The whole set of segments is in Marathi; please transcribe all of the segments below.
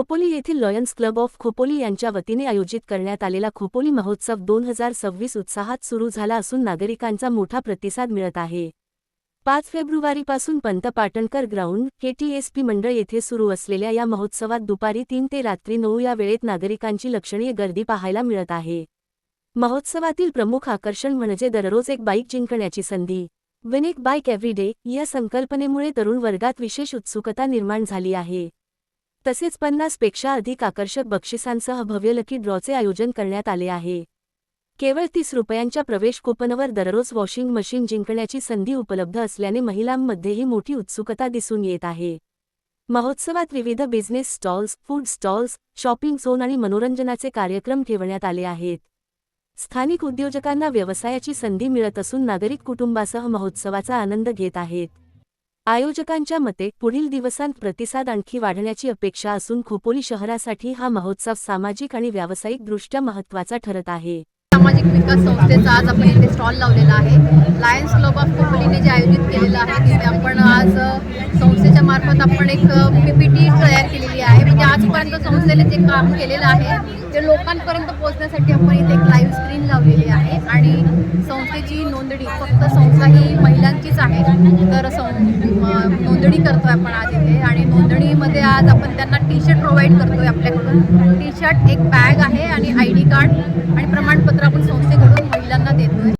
खोपोली येथील लॉयन्स क्लब ऑफ खोपोली यांच्या वतीने आयोजित करण्यात आलेला खोपोली महोत्सव दोन हजार सव्वीस उत्साहात सुरू झाला असून नागरिकांचा मोठा प्रतिसाद मिळत आहे. पाच फेब्रुवारीपासून पंत पाटणकर ग्राउंड केटीएसपी मंडळ येथे सुरू असलेल्या या महोत्सवात दुपारी तीन ते रात्री नऊ या वेळेत नागरिकांची लक्षणीय गर्दी पाहायला मिळत आहे. महोत्सवातील प्रमुख आकर्षण म्हणजे दररोज एक बाईक जिंकण्याची संधी. विनिक बाईक एव्हरीडे या संकल्पनेमुळे तरुण वर्गात विशेष उत्सुकता निर्माण झाली आहे. तसेच पन्नासपेक्षा अधिक आकर्षक बक्षिसांसह भव्य लकी ड्रॉचे आयोजन करण्यात आले आहे. केवळ तीस रुपयांच्या प्रवेश कुपनवर दररोज वॉशिंग मशीन जिंकण्याची संधी उपलब्ध असल्याने महिलांमध्येही मोठी उत्सुकता दिसून येत आहे. महोत्सवात विविध business stalls food stalls shopping zone आणि मनोरंजनाचे कार्यक्रम ठेवण्यात आले आहेत. स्थानिक उद्योजकांना व्यवसायाची संधी मिळत असून नागरिक कुटुंबासह महोत्सवाचा आनंद घेत आहेत. आयोजकांच्या मते पुढील दिवसांत प्रतिसाद आणखी वाढण्याची अपेक्षा असून खोपोली शहरासाठी हा महोत्सव सामाजिक आणि व्यावसायिकदृष्ट्या महत्त्वाचा ठरत आहे. सामाजिक विकास संस्थेचा आज आपण इथे स्टॉल लावलेला आहे. लायन्स क्लब ऑफ खोपोलीने जे आयोजित केलेलं आहे तिथे आपण आज संस्थेच्या मार्फत आपण एक पी पी टी तयार केलेली आजपर्यंत संस्थेने जे काम केलेलं आहे ते लोकांपर्यंत पोहोचण्यासाठी आपण इथे एक लाईव्ह स्क्रीन लावलेली आहे. आणि संस्थेची नोंदणी फक्त संस्था ही महिलांचीच आहे. तर सं अ, नोंदणी करतोय आपण आज इथे. आणि नोंदणीमध्ये आज आपण त्यांना टी शर्ट प्रोव्हाइड करतोय आपल्याकडून. टी शर्ट एक बॅग आहे आणि आय डी कार्ड आणि प्रमाणपत्र आपण संस्थेकडून महिलांना देतोय.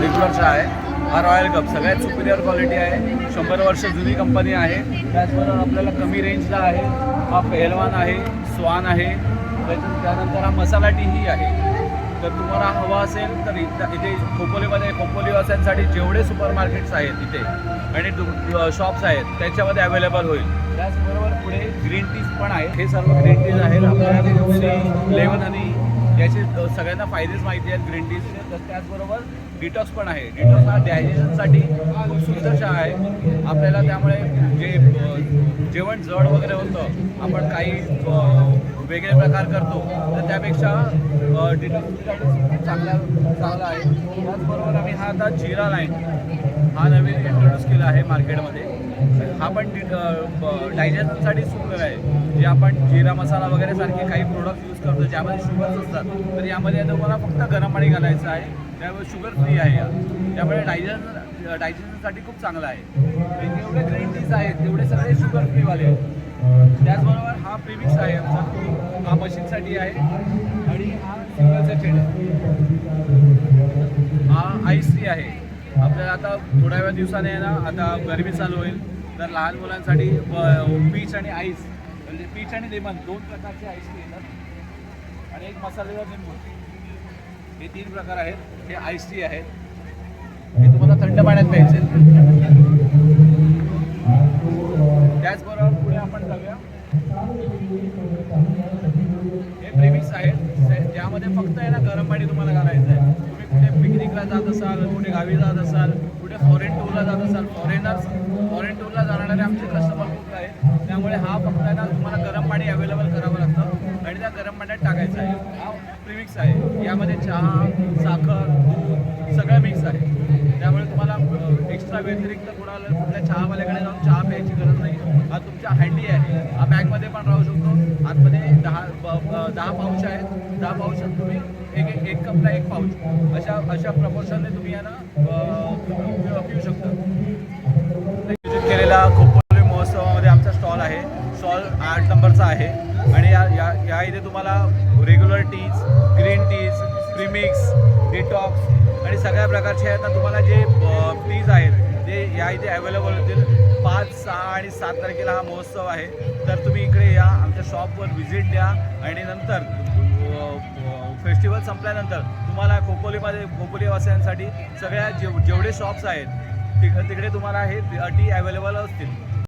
रेग्युलरचा आहे. हा रॉयल कप सगळ्यात सुपिरियर क्वालिटी आहे. शंभर वर्ष जुनी कंपनी आहे. त्याचबरोबर आपल्याला कमी रेंजला आहे. हा पेहलवान आहे. स्वान आहे. त्यानंतर हा मसाला टीही आहे. तर तुम्हाला हवा असेल तर इथं इथे खोपोलीमध्ये खोपोलीवासियांसाठी जेवढे सुपर मार्केट्स आहेत इथे आणि शॉप्स आहेत त्याच्यामध्ये अवेलेबल होईल. त्याचबरोबर पुढे ग्रीन टीज पण आहे हे सर्व ग्रीन टीज आहेत. आपल्याला लेमन हनी याचे सगळ्यांना फायदेच माहिती आहेत ग्रीन टीचे तर त्याचबरोबर डिटॉक्स पण आहे. डिटॉक्स हा डायजेशनसाठी खूप सुंदर चहा आहे. आपल्याला त्यामुळे जे जेवण जड वगैरे होतं आपण काही वेगळे प्रकार करतो तर त्यापेक्षा डिटॉक्ससाठी चांगला चांगला आहे. त्याचबरोबर आम्ही हा आता जिरा लाईन हा नवीन इंट्रोड्यूस केला आहे मार्केटमध्ये हा पण डायजेशनसाठी सुंदर आहे. जे आपण जिरा मसाला वगैरे सारखे काही प्रोडक्ट यूज करतो ज्यामध्ये शुगर्स असतात तर यामध्ये तुम्हाला फक्त गरम पाणी घालायचं आहे. त्यामुळे शुगर फ्री आहे त्यामुळे डायजेशन डायजेशनसाठी खूप चांगलं आहे. जेवढे ग्रीन टीज आहेत तेवढे सगळे शुगर फ्रीवाले आहेत. त्याचबरोबर हा प्रिमिक्स आहे आमचा. हा मशीनसाठी आहे. आणि हा सिंगल सेटेड हा आईस सी आहे. आपल्याला आता थोड्या वेळ दिवसाने आहे ना आता गरमी चालू होईल. तर लहान मुलांसाठी पीच आणि आईस म्हणजे पीच आणि लेमन दोन प्रकारचे आईस येतात आणि एक मसालेदार लिंबू. हे तीन प्रकार आहेत. हे आईस टी आहेत. हे तुम्हाला थंड पाण्यात प्यायचे. त्याचबरोबर पुढे आपण जाऊया. हे प्रेमिक्स आहेत. ज्यामध्ये फक्त आहे ना गरम पाणी तुम्हाला घालायचं आहे. कुठे पिकनिकला जात असाल कुठे गावी जात असाल कुठे फॉरेन टूरला जात असाल फॉरेनर्स फॉरेन टूरला जाणारे आमचे कस्टमर खूप आहे त्यामुळे हा फक्त आहे ना तुम्हाला गरम पाणी अवेलेबल करावं लागतं आणि त्या गरम पाण्यात टाकायचं आहे. हा प्रिमिक्स आहे. यामध्ये चहा साखर दूध सगळं मिक्स आहे. त्यामुळे तुम्हाला एक्स्ट्रा व्यतिरिक्त कुणाला कुठल्या चहावाल्याकडे जाऊन चहा प्यायची गरज नाही. हा तुमच्या हँडी आहे. हा बॅगमध्ये पण राहू शकतो. आतमध्ये दहा दहा पाऊच आहेत. दहा पाऊच तुम्ही एक एक एक कपला एक पाऊच. अशा अशा प्रपोर्शनने तुम्ही यांना ना पिऊ शकता. आयोजित केलेला खोपोली महोत्सवामध्ये आमचा स्टॉल आहे. स्टॉल आठ नंबरचा आहे. आणि या या या इथे तुम्हाला regular teas green teas premix detox आणि सगळ्या प्रकारचे आहेत ना तुम्हाला जे टीज आहेत ते या इथे अवेलेबल होतील. पाच सहा आणि सात तारखेला हा महोत्सव आहे. तर तुम्ही इकडे या आमच्या शॉपवर व्हिजिट द्या. आणि नंतर फेस्टिवल संपल्यानंतर तुम्हाला खोपोलीमध्ये खोपोलीवासियांसाठी सगळ्या जेव जेवढे शॉप्स आहेत तिक तिकडे तुम्हाला हे अटी अवेलेबल असतील.